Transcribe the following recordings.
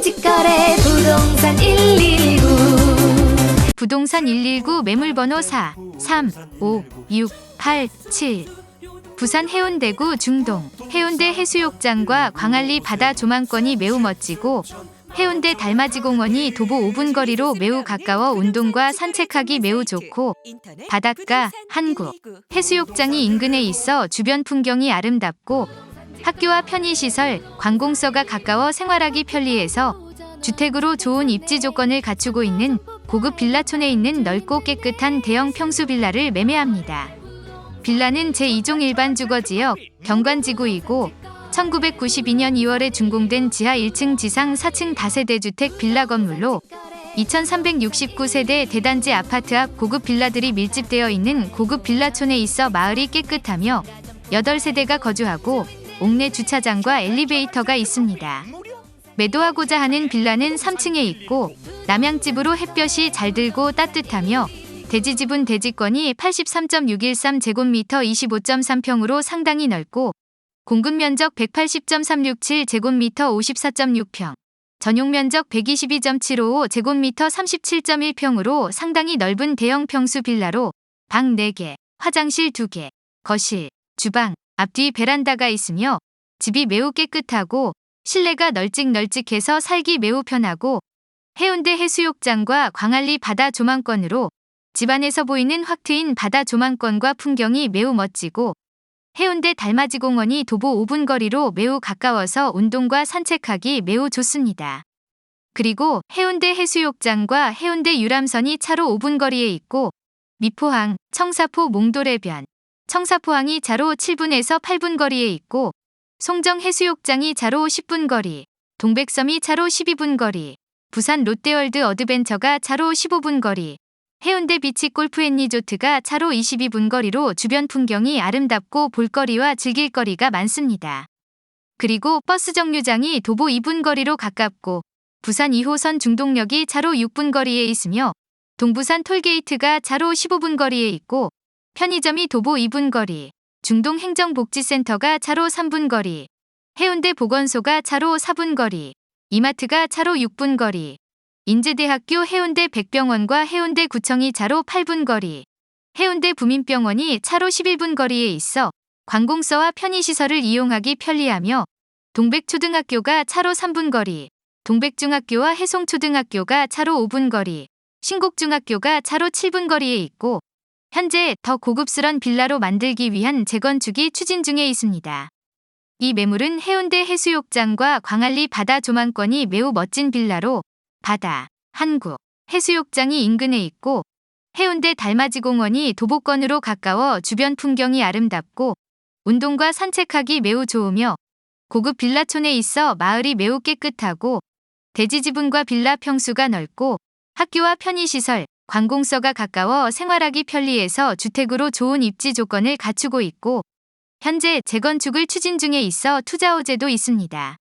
직거래 부동산 119 부동산 119 매물번호 4 3 5 6 8 7 부산 해운대구 중동 해운대 해수욕장과 광안리 바다 조망권이 매우 멋지고 해운대 달맞이 공원이 도보 5분 거리로 매우 가까워 운동과 산책하기 매우 좋고 바닷가, 한국, 해수욕장이 인근에 있어 주변 풍경이 아름답고 학교와 편의시설, 관공서가 가까워 생활하기 편리해서 주택으로 좋은 입지 조건을 갖추고 있는 고급 빌라촌에 있는 넓고 깨끗한 대형 평수 빌라를 매매합니다. 빌라는 제2종 일반 주거지역 경관지구이고 1992년 2월에 준공된 지하 1층 지상 4층 다세대 주택 빌라 건물로 2369세대 대단지 아파트 앞 고급 빌라들이 밀집되어 있는 고급 빌라촌에 있어 마을이 깨끗하며 8세대가 거주하고 옥내 주차장과 엘리베이터가 있습니다. 매도하고자 하는 빌라는 3층에 있고 남양집으로 햇볕이 잘 들고 따뜻하며 대지 지분 대지권이 83.613 제곱미터 25.3평으로 상당히 넓고 공급 면적 180.367 제곱미터 54.6평, 전용 면적 122.755 제곱미터 37.1평으로 상당히 넓은 대형 평수 빌라로 방 4개, 화장실 2개, 거실, 주방, 앞뒤 베란다가 있으며 집이 매우 깨끗하고 실내가 널찍널찍해서 살기 매우 편하고 해운대 해수욕장과 광안리 바다 조망권으로 집안에서 보이는 확 트인 바다 조망권과 풍경이 매우 멋지고 해운대 달맞이 공원이 도보 5분 거리로 매우 가까워서 운동과 산책하기 매우 좋습니다. 그리고 해운대 해수욕장과 해운대 유람선이 차로 5분 거리에 있고 미포항, 청사포 몽돌해변, 청사포항이 차로 7분에서 8분 거리에 있고 송정 해수욕장이 차로 10분 거리, 동백섬이 차로 12분 거리, 부산 롯데월드 어드벤처가 차로 15분 거리, 해운대 비치 골프 앤 리조트가 차로 22분 거리로 주변 풍경이 아름답고 볼거리와 즐길거리가 많습니다. 그리고 버스 정류장이 도보 2분 거리로 가깝고 부산 2호선 중동역이 차로 6분 거리에 있으며 동부산 톨게이트가 차로 15분 거리에 있고 편의점이 도보 2분 거리, 중동 행정복지센터가 차로 3분 거리, 해운대 보건소가 차로 4분 거리, 이마트가 차로 6분 거리, 인제대학교 해운대 백병원과 해운대 구청이 차로 8분 거리, 해운대 부민병원이 차로 11분 거리에 있어 관공서와 편의시설을 이용하기 편리하며 동백초등학교가 차로 3분 거리, 동백중학교와 해송초등학교가 차로 5분 거리, 신곡중학교가 차로 7분 거리에 있고 현재 더 고급스런 빌라로 만들기 위한 재건축이 추진 중에 있습니다. 이 매물은 해운대 해수욕장과 광안리 바다 조망권이 매우 멋진 빌라로 바다, 한국, 해수욕장이 인근에 있고 해운대 달맞이 공원이 도보권으로 가까워 주변 풍경이 아름답고 운동과 산책하기 매우 좋으며 고급 빌라촌에 있어 마을이 매우 깨끗하고 대지 지분과 빌라 평수가 넓고 학교와 편의시설, 관공서가 가까워 생활하기 편리해서 주택으로 좋은 입지 조건을 갖추고 있고 현재 재건축을 추진 중에 있어 투자 호재도 있습니다.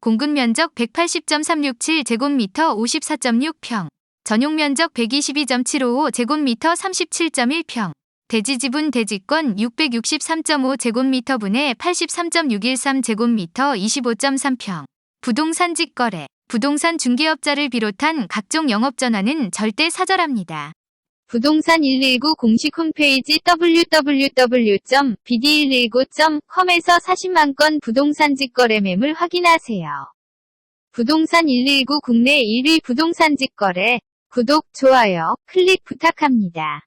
공급 면적 180.367 제곱미터 54.6평, 전용 면적 122.755 제곱미터 37.1평, 대지 지분 대지권 663.5 제곱미터 분의 83.613 제곱미터 25.3평, 부동산 직거래, 부동산 중개업자를 비롯한 각종 영업 전화는 절대 사절합니다. 부동산 119 공식 홈페이지 www.bd119.com에서 40만 건 부동산 직거래 매물 확인하세요. 부동산 119 국내 1위 부동산 직거래 구독, 좋아요, 클릭 부탁합니다.